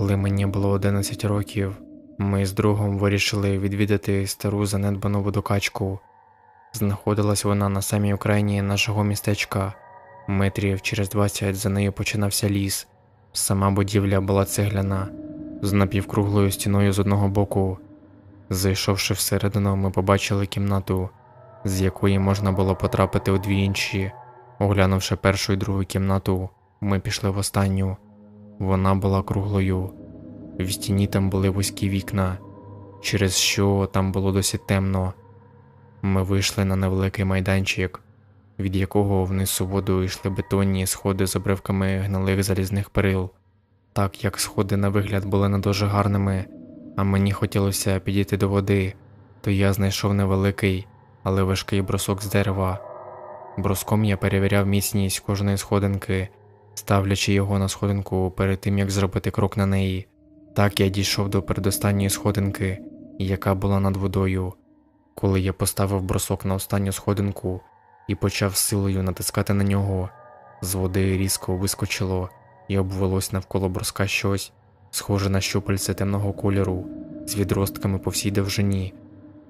Коли мені було 11 років, ми з другом вирішили відвідати стару занедбану водокачку. Знаходилась вона на самій окраїні нашого містечка. Метрів через 20 за нею починався ліс. Сама будівля була цегляна, з напівкруглою стіною з одного боку. Зайшовши всередину, ми побачили кімнату, з якої можна було потрапити у дві інші. Оглянувши першу і другу кімнату, ми пішли в останню. Вона була круглою. В стіні там були вузькі вікна, через що там було досить темно. Ми вийшли на невеликий майданчик, від якого вниз у воду йшли бетонні сходи з обривками гнилих залізних перил. Так як сходи на вигляд були не дуже гарними, а мені хотілося підійти до води, то я знайшов невеликий, але важкий брусок з дерева. Броском я перевіряв міцність кожної сходинки, ставлячи його на сходинку перед тим як зробити крок на неї. Так я дійшов до передостанньої сходинки, яка була над водою. Коли я поставив бросок на останню сходинку і почав силою натискати на нього, з води різко вискочило і обвелось навколо броска щось, схоже на щупальце темного кольору, з відростками по всій довжині.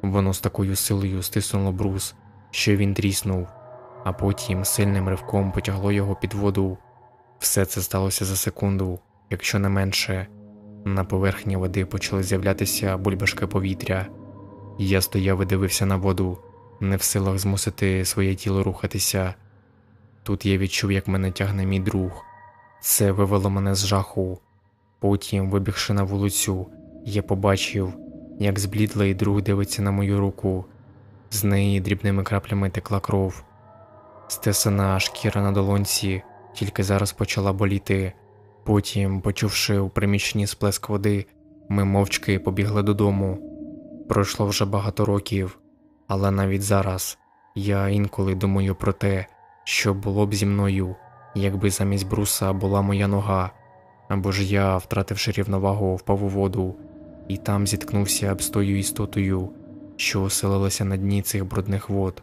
Воно з такою силою стиснуло брус, що він тріснув, а потім сильним ривком потягло його під воду. Все це сталося за секунду, якщо не менше. На поверхні води почали з'являтися бульбашки повітря. Я стояв і дивився на воду, не в силах змусити своє тіло рухатися. Тут я відчув, як мене тягне мій друг. Це вивело мене з жаху. Потім, вибігши на вулицю, я побачив, як зблідлий друг дивиться на мою руку. З неї дрібними краплями текла кров. Стесана шкіра на долонці тільки зараз почала боліти. Потім, почувши у приміщенні сплеск води, ми мовчки побігли додому. Пройшло вже багато років, але навіть зараз я інколи думаю про те, що було б зі мною, якби замість бруса була моя нога, або ж я, втративши рівновагу, впав у воду і там зіткнувся б з тою істотою, що оселилася на дні цих брудних вод.